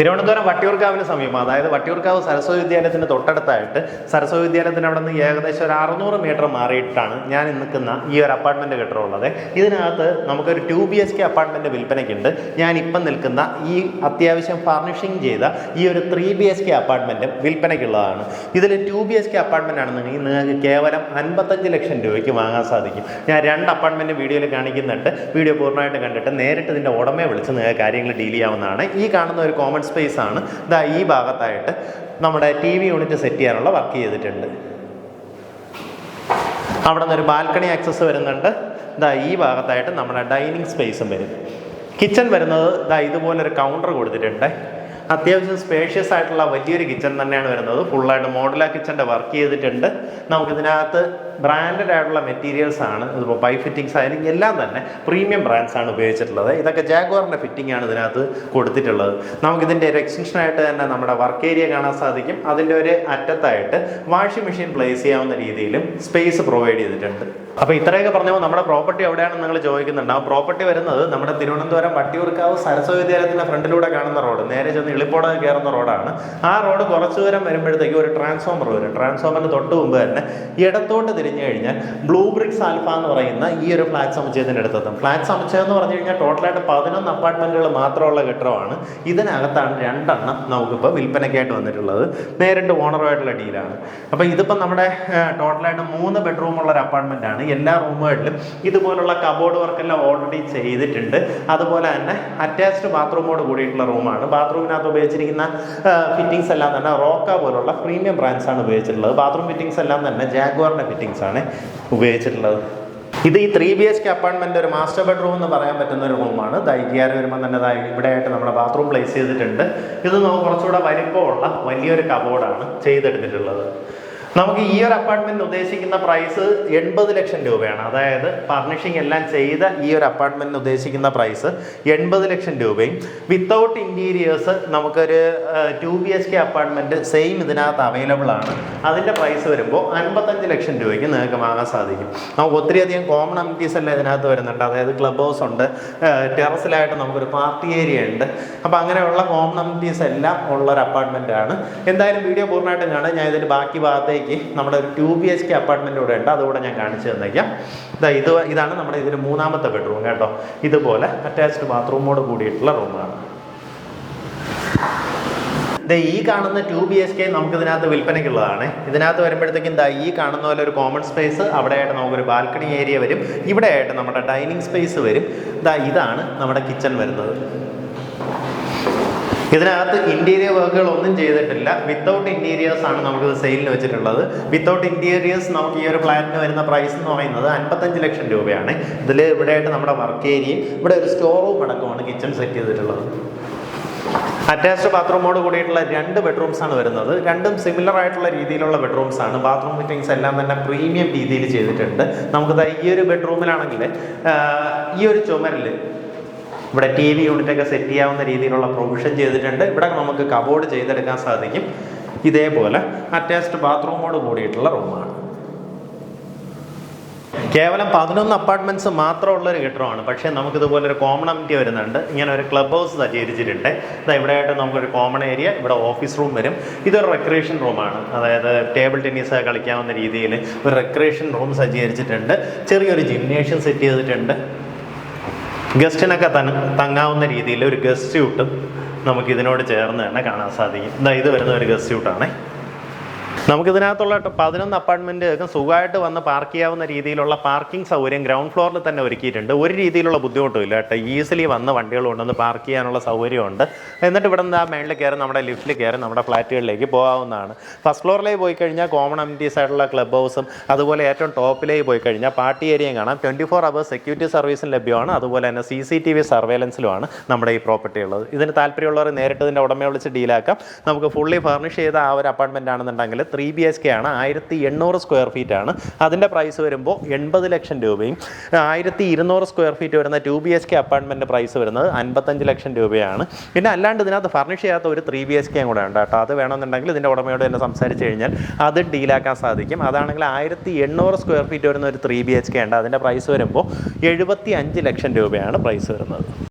തിരുവനന്തപുരം വട്ടിയൂർക്കാവിന് സമീപം അതായത് വട്ടിയൂർക്കാവ് സരസ്വതി വിദ്യാലയത്തിന് തൊട്ടടുത്തായിട്ട് സരസ്വതി വിദ്യാലയത്തിന് അവിടെ നിന്ന് ഏകദേശം ഒരു അറുന്നൂറ് മീറ്റർ മാറിയിട്ടാണ് ഞാൻ നിൽക്കുന്ന ഈ ഒരു അപ്പാർട്ട്മെന്റ് കെട്ടിടം ഉള്ളത് ഇതിനകത്ത് നമുക്കൊരു two B H K apartment വിൽപ്പനയ്ക്കുണ്ട്. ഞാൻ ഇപ്പം നിൽക്കുന്ന ഈ അത്യാവശ്യം ഫർണിഷിംഗ് ചെയ്ത ഈ ഒരു ത്രീ ബി എച്ച് കെ അപ്പാർട്ട്മെന്റും വിൽപ്പനയ്ക്കുള്ളതാണ്. ഇതിൽ two B H K apartment ആണെന്നുണ്ടെങ്കിൽ നിങ്ങൾക്ക് കേവലം അൻപത്തഞ്ച് ലക്ഷം രൂപയ്ക്ക് വാങ്ങാൻ സാധിക്കും. ഞാൻ രണ്ട് അപ്പാർട്ട്മെന്റ് വീഡിയോയിൽ കാണിക്കുന്നുണ്ട്. വീഡിയോ പൂർണമായിട്ട് കണ്ടിട്ട് നേരിട്ട് ഇതിന്റെ ഉടമയെ വിളിച്ച് നിങ്ങൾക്ക് കാര്യങ്ങൾ ഡീൽ ചെയ്യാവുന്നതാണ്. ഈ കാണുന്ന ഒരു കോമൺ സ്പേസ് ആണ്. ഇതാ ഈ ഭാഗത്തായിട്ട് നമ്മുടെ ടി വി യൂണിറ്റ് സെറ്റ് ചെയ്യാനുള്ള വർക്ക് ചെയ്തിട്ടുണ്ട്. അവിടെ നിന്ന് ഒരു ബാൽക്കണി ആക്സസ് വരുന്നുണ്ട്. ഇതാ ഈ ഭാഗത്തായിട്ട് നമ്മുടെ ഡൈനിങ് സ്പേസും വരും. കിച്ചൺ വരുന്നത് ഇതാ ഇതുപോലൊരു കൗണ്ടർ കൊടുത്തിട്ടുണ്ട്. അത്യാവശ്യം സ്പേഷ്യസ് ആയിട്ടുള്ള വലിയൊരു കിച്ചൺ തന്നെയാണ് വരുന്നത്. ഫുള്ളായിട്ട് മോഡലാ കിച്ചന്റെ വർക്ക് ചെയ്തിട്ടുണ്ട്. നമുക്കിതിനകത്ത് ബ്രാൻഡഡ് ആയിട്ടുള്ള മെറ്റീരിയൽസ് ആണ്. ഇതിപ്പോൾ പൈ ഫിറ്റിങ്സ് ആയാലും എല്ലാം തന്നെ പ്രീമിയം ബ്രാൻഡ്സ് ആണ് ഉപയോഗിച്ചിട്ടുള്ളത്. ഇതൊക്കെ ജാഗ്വാറിന്റെ ഫിറ്റിംഗ് ആണ് ഇതിനകത്ത് കൊടുത്തിട്ടുള്ളത്. നമുക്കിതിന്റെ ഒരു എക്സ്റ്റൻഷനായിട്ട് തന്നെ നമ്മുടെ വർക്ക് ഏരിയ കാണാൻ സാധിക്കും. അതിന്റെ ഒരു അറ്റത്തായിട്ട് വാഷിംഗ് മെഷീൻ പ്ലേസ് ചെയ്യാവുന്ന രീതിയിലും സ്പേസ് പ്രൊവൈഡ് ചെയ്തിട്ടുണ്ട്. അപ്പോൾ ഇത്രയൊക്കെ പറഞ്ഞപ്പോൾ നമ്മുടെ പ്രോപ്പർട്ടി എവിടെയാണെന്ന് നിങ്ങൾ ചോദിക്കുന്നുണ്ട്. ആ പ്രോപ്പർട്ടി വരുന്നത് നമ്മുടെ തിരുവനന്തപുരം വട്ടിയൂർക്കാവ് സരസ്വതി ഫ്രണ്ടിലൂടെ കാണുന്ന റോഡ് നേരെ ചെന്ന് എളിപ്പോട് കയറുന്ന റോഡാണ് ആ റോഡ് കുറച്ച് ദൂരം വരുമ്പോഴത്തേക്ക് ഒരു ട്രാൻസ്ഫോമർ വരും. ട്രാൻസ്ഫോമറിന് തൊട്ട് മുമ്പ് തന്നെ ഇടത്തോട്ട് തിരിഞ്ഞു കഴിഞ്ഞാൽ ബ്ലൂ ബ്രിക്സ് ആൽഫ എന്ന് പറയുന്ന ഈ ഒരു ഫ്ലാറ്റ് സമുച്ചയത്തിന്റെ അടുത്തെത്തും. ഫ്ലാറ്റ് സമുച്ചയം എന്ന് പറഞ്ഞു കഴിഞ്ഞാൽ ടോട്ടലായിട്ട് പതിനൊന്ന് അപ്പാർട്ട്മെന്റുകൾ മാത്രമുള്ള കെട്ടിടമാണ്. ഇതിനകത്താണ് രണ്ടെണ്ണം നമുക്കിപ്പോൾ വിൽപ്പനയ്ക്കായിട്ട് വന്നിട്ടുള്ളത്. നേരിട്ട് ഓണറുമായിട്ടുള്ള ഡീലാണ്. അപ്പോൾ ഇതിപ്പോൾ നമ്മുടെ ടോട്ടലായിട്ട് മൂന്ന് ബെഡ്റൂം ഉള്ള ഒരു അപ്പാർട്ട്മെന്റ് ആണ്. എല്ലാ റൂമുകളിലും ഇതുപോലുള്ള കബോർഡ് വർക്കെല്ലാം ഓൾറെഡി ചെയ്തിട്ടുണ്ട്. അതുപോലെ തന്നെ അറ്റാച്ച്ഡ് ബാത്റൂമോട് കൂടിയിട്ടുള്ള റൂമാണ്. ബാത്റൂമിനകത്ത് ഉപയോഗിച്ചിരിക്കുന്ന ഫിറ്റിംഗ്സ് എല്ലാം തന്നെ റോക്ക പോലുള്ള പ്രീമിയം ബ്രാൻഡ്സ് ആണ് ഉപയോഗിച്ചിട്ടുള്ളത്. ബാത്റൂം ഫിറ്റിംഗ്സ് എല്ലാം തന്നെ ജാഗ്വാറിന്റെ ഫിറ്റിങ്സ് ആണ് ഉപയോഗിച്ചിട്ടുള്ളത്. ഇത് ഈ three B H K apartment ഒരു മാസ്റ്റർ ബെഡ്റൂം എന്ന് പറയാൻ പറ്റുന്ന ഒരു റൂമാണ് ദൈകിയാരം വരുമ്പോൾ തന്നെ ദാ ഇവിടെയായിട്ട് നമ്മുടെ ബാത്റൂം പ്ലേസ് ചെയ്തിട്ടുണ്ട്. ഇത് നമുക്ക് കുറച്ചുകൂടെ വലിപ്പമുള്ള വലിയൊരു കബോർഡാണ് ചെയ്തെടുത്തിട്ടുള്ളത്. നമുക്ക് ഈ ഒരു അപ്പാർട്ട്മെന്റ് ഉദ്ദേശിക്കുന്ന പ്രൈസ് എൺപത് ലക്ഷം രൂപയാണ്. അതായത് ഫർണിഷിംഗ് എല്ലാം ചെയ്ത ഈ ഒരു അപ്പാർട്ട്മെന്റിന് ഉദ്ദേശിക്കുന്ന പ്രൈസ് എൺപത് ലക്ഷം രൂപയും. വിത്തൗട്ട് ഇന്റീരിയേഴ്സ് നമുക്കൊരു two B H K apartment same ഇതിനകത്ത് അവൈലബിൾ ആണ്. അതിന്റെ പ്രൈസ് വരുമ്പോൾ അൻപത്തഞ്ച് ലക്ഷം രൂപയ്ക്ക് നിങ്ങൾക്ക് വാങ്ങാൻ സാധിക്കും. നമുക്ക് ഒത്തിരിയധികം കോമൺ അമിറ്റീസ് എല്ലാം ഇതിനകത്ത് വരുന്നുണ്ട്. അതായത് ക്ലബ് ഹൗസ് ഉണ്ട് ടെറസിലായിട്ട് നമുക്കൊരു പാർട്ടി ഏരിയ ഉണ്ട്. അപ്പോൾ അങ്ങനെയുള്ള കോമൺ അമിറ്റീസ് എല്ലാം ഉള്ള ഒരു അപ്പാർട്ട്മെന്റ് ആണ്. എന്തായാലും വീഡിയോ പൂർണമായിട്ടും കാണാം ഞാൻ ഇതിന്റെ ബാക്കി ഭാഗത്തേക്ക് നമ്മുടെ ഒരു two B H K apartment കൂടെ ഉണ്ട്. അതുകൂടെ ഞാൻ കാണിച്ചു തന്നേക്കാം. ഇതാ ഇത് ഇതാണ് നമ്മുടെ ഇതിന് മൂന്നാമത്തെ ബെഡ്റൂം കേട്ടോ. ഇതുപോലെ അറ്റാച്ച്ഡ് ബാത്റൂമോട് കൂടിയിട്ടുള്ള റൂമാണ് ഈ കാണുന്ന ടു ബി എച്ച് കെ നമുക്ക് ഇതിനകത്ത് വിൽപ്പനയ്ക്കുള്ളതാണ്. ഇതിനകത്ത് വരുമ്പോഴത്തേക്കും ദാ ഈ കാണുന്ന പോലെ ഒരു കോമൺ സ്പേസ് അവിടെയായിട്ട് നമുക്കൊരു ബാൽക്കണി ഏരിയ വരും. ഇവിടെയായിട്ട് നമ്മുടെ ഡൈനിങ് സ്പേസ് വരും. ദാ ഇതാണ് നമ്മുടെ കിച്ചൺ വരുന്നത്. ഇതിനകത്ത് ഇന്റീരിയർ വർക്കുകൾ ഒന്നും ചെയ്തിട്ടില്ല. വിത്തൗട്ട് ഇന്റീരിയേഴ്സ് ആണ് നമുക്ക് സെയിലിന് വെച്ചിട്ടുള്ളത്. വിത്തൗട്ട് ഇന്റീരിയേഴ്സ് നമുക്ക് ഈ ഒരു ഫ്ലാറ്റിന് വരുന്ന പ്രൈസ് എന്ന് പറയുന്നത് അൻപത്തഞ്ച് ലക്ഷം രൂപയാണ്. ഇതിൽ ഇവിടെയായിട്ട് നമ്മുടെ വർക്ക് ഏരിയയും ഇവിടെ ഒരു സ്റ്റോർ റൂം അടക്കമാണ് കിച്ചൺ സെറ്റ് ചെയ്തിട്ടുള്ളത്. അറ്റാച്ച്ഡ് ബാത്റൂമോട് കൂടിയിട്ടുള്ള രണ്ട് ബെഡ്റൂംസ് ആണ് വരുന്നത്. രണ്ടും സിമിലർ ആയിട്ടുള്ള രീതിയിലുള്ള ബെഡ്റൂംസ് ആണ്. ബാത്റൂം ഫിറ്റിങ്സ് എല്ലാം തന്നെ പ്രീമിയം രീതിയിൽ ചെയ്തിട്ടുണ്ട്. നമുക്ക് ഈ ഒരു ബെഡ്റൂമിലാണെങ്കിൽ ഈ ഒരു ചുമരിൽ ഇവിടെ ടി വി യൂണിറ്റൊക്കെ സെറ്റ് ചെയ്യാവുന്ന രീതിയിലുള്ള പ്രൊവിഷൻ ചെയ്തിട്ടുണ്ട്. ഇവിടെ നമുക്ക് കബോർഡ് ചെയ്തെടുക്കാൻ സാധിക്കും. ഇതേപോലെ അറ്റാച്ച്ഡ് ബാത്റൂമോട് കൂടിയിട്ടുള്ള റൂമാണ് കേവലം പതിനൊന്ന് അപ്പാർട്ട്മെന്റ്സ് മാത്രമുള്ള ഒരു കെട്ടിടമാണ്. പക്ഷേ നമുക്കിതുപോലെ ഒരു കോമൺ അമിറ്റി വരുന്നുണ്ട്. ഇങ്ങനെ ഒരു ക്ലബ് ഹൗസ് സജ്ജീകരിച്ചിട്ടുണ്ട് ഇതാ ഇവിടെയായിട്ട് നമുക്കൊരു കോമൺ ഏരിയ ഇവിടെ ഓഫീസ് റൂം വരും. ഇതൊരു റെക്രിയേഷൻ റൂമാണ് അതായത് ടേബിൾ ടെന്നീസ് കളിക്കാവുന്ന രീതിയിൽ ഒരു റെക്രിയേഷൻ റൂം സജ്ജീകരിച്ചിട്ടുണ്ട്. ചെറിയൊരു ജിംനേഷ്യം സെറ്റ് ചെയ്തിട്ടുണ്ട്. ഗസ്റ്റിനൊക്കെ തന്ന തങ്ങാവുന്ന രീതിയിൽ ഒരു ഗസ്റ്റ് സ്യൂട്ടും നമുക്ക് ഇതിനോട് ചേർന്ന് തന്നെ കാണാൻ സാധിക്കും. ഇതാ ഇത് വരുന്ന ഒരു ഗസ്റ്റ് സ്യൂട്ടാണേ നമുക്കിതിനകത്തുള്ള പതിനൊന്ന് അപ്പാർട്ട്മെന്റ് സുഖമായിട്ട് വന്ന് പാർക്ക് ചെയ്യാവുന്ന രീതിയിലുള്ള പാർക്കിംഗ് സൗകര്യം ഗ്രൗണ്ട് ഫ്ലോറിൽ തന്നെ ഒരുക്കിയിട്ടുണ്ട്. ഒരു രീതിയിലുള്ള ബുദ്ധിമുട്ടും ഇല്ല കേട്ടോ ഈസിലി വന്ന വണ്ടികൾ കൊണ്ടുവന്ന് പാർക്ക് ചെയ്യാനുള്ള സൗകര്യമുണ്ട്. എന്നിട്ട് ഇവിടെ നിന്ന് ആ മേളിൽ കയറി നമ്മുടെ ലിഫ്റ്റിൽ കയറി നമ്മുടെ ഫ്ലാറ്റുകളിലേക്ക് പോകാവുന്നതാണ്. ഫസ്റ്റ് ഫ്ലോറിലേക്ക് പോയി കഴിഞ്ഞാൽ കോമൺ അമിറ്റീസ് ആയിട്ടുള്ള ക്ലബ് ഹൗസും അതുപോലെ ഏറ്റവും ടോപ്പിലേക്ക് പോയി കഴിഞ്ഞാൽ പാർട്ടി ഏരിയയും കാണാം. ട്വന്റി ഫോർ അവേഴ്സ് സെക്യൂരിറ്റി സർവീസും ലഭ്യമാണ്. അതുപോലെ തന്നെ സി സി ടി വി സർവേലൻസിലുമാണ് നമ്മുടെ ഈ പ്രോപ്പർട്ടി ഉള്ളത്. ഇതിന് താല്പര്യമുള്ളവർ നേരിട്ട് ഇതിന്റെ ഉടമയെ വിളിച്ച് ഡീലാക്കാം. നമുക്ക് ഫുള്ളി ഫർണിഷ് ചെയ്ത ആ ഒരു അപ്പാർട്ട്മെന്റ് ആണെന്നുണ്ടെങ്കിൽ ത്രീ ബി എച്ച് കെ ആണ്. ആയിരത്തി എണ്ണൂറ് സ്ക്വയർ ഫീറ്റ് ആണ്. അതിന്റെ പ്രൈസ് വരുമ്പോൾ എൺപത് ലക്ഷം രൂപയും ആയിരത്തി ഇരുന്നൂറ് സ്ക്വയർ ഫീറ്റ് വരുന്ന two B H K apartment price വരുന്നത് അൻപത്തഞ്ച് ലക്ഷം രൂപയാണ്. പിന്നെ അല്ലാണ്ട് ഇതിനകത്ത് ഫർണിഷ് ചെയ്യാത്ത ഒരു ത്രീ ബി എച്ച് കെയും കൂടെ ഉണ്ട് കേട്ടോ. അത് വേണമെന്നുണ്ടെങ്കിൽ ഇതിന്റെ ഉടമയോട് തന്നെ സംസാരിച്ച് കഴിഞ്ഞാൽ അത് ഡീലാക്കാൻ സാധിക്കും. അതാണെങ്കിൽ ആയിരത്തി എണ്ണൂറ് സ്ക്വയർ ഫീറ്റ് വരുന്ന ഒരു ത്രീ ബി എച്ച് കെ ഉണ്ട്. അതിന്റെ പ്രൈസ് വരുമ്പോൾ എഴുപത്തി അഞ്ച് ലക്ഷം രൂപയാണ് പ്രൈസ് വരുന്നത്.